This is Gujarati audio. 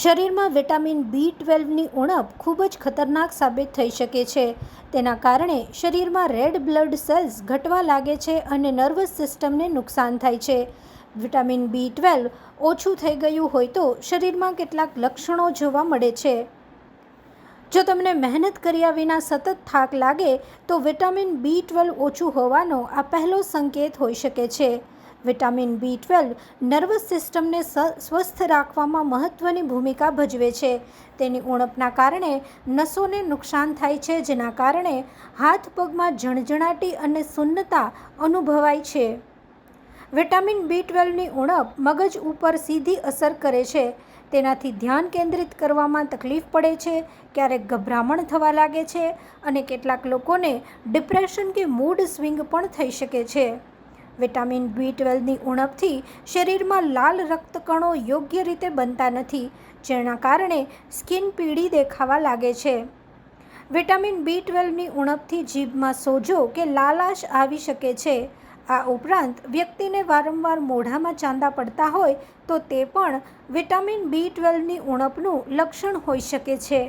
શરીરમાં વિટામિન બી ટ્વેલ્વની ઉણપ ખૂબ જ ખતરનાક સાબિત થઈ શકે છે. તેના કારણે શરીરમાં રેડ બ્લડ સેલ્સ ઘટવા લાગે છે અને નર્વસ સિસ્ટમને નુકસાન થાય છે. વિટામિન બી ટ્વેલ્વ ઓછું થઈ ગયું હોય તો શરીરમાં કેટલાક લક્ષણો જોવા મળે છે. જો તમને મહેનત કર્યા વિના સતત થાક લાગે, તો વિટામિન બી ટ્વેલ્વ ઓછું હોવાનો આ પહેલો સંકેત હોઈ શકે છે. વિટામિન બી ટ્વેલ્વ નર્વસ સિસ્ટમને સ્વસ્થ રાખવામાં મહત્ત્વની ભૂમિકા ભજવે છે. તેની ઉણપના કારણે નસોને નુકસાન થાય છે, જેના કારણે હાથ પગમાં જણજણાટી અને સુન્નતા અનુભવાય છે. વિટામિન બી ટ્વેલ્વની ઉણપ મગજ ઉપર સીધી અસર કરે છે. તેનાથી ધ્યાન કેન્દ્રિત કરવામાં તકલીફ પડે છે, ક્યારેક ગભરામણ થવા લાગે છે અને કેટલાક લોકોને ડિપ્રેશન કે મૂડ સ્વિંગ પણ થઈ શકે છે. વિટામિન બી ટ્વેલ્વની ઉણપથી શરીરમાં લાલ રક્તકણો યોગ્ય રીતે બનતા નથી, જેના કારણે સ્કિન પીળી દેખાવા લાગે છે. વિટામિન બી ટ્વેલ્વની ઉણપથી જીભમાં સોજો કે લાલાશ આવી શકે છે. આ ઉપરાંત વ્યક્તિને વારંવાર મોઢામાં ચાંદા પડતા હોય તો તે પણ વિટામિન બી ટ્વેલ્વની ઉણપનું લક્ષણ હોઈ શકે છે.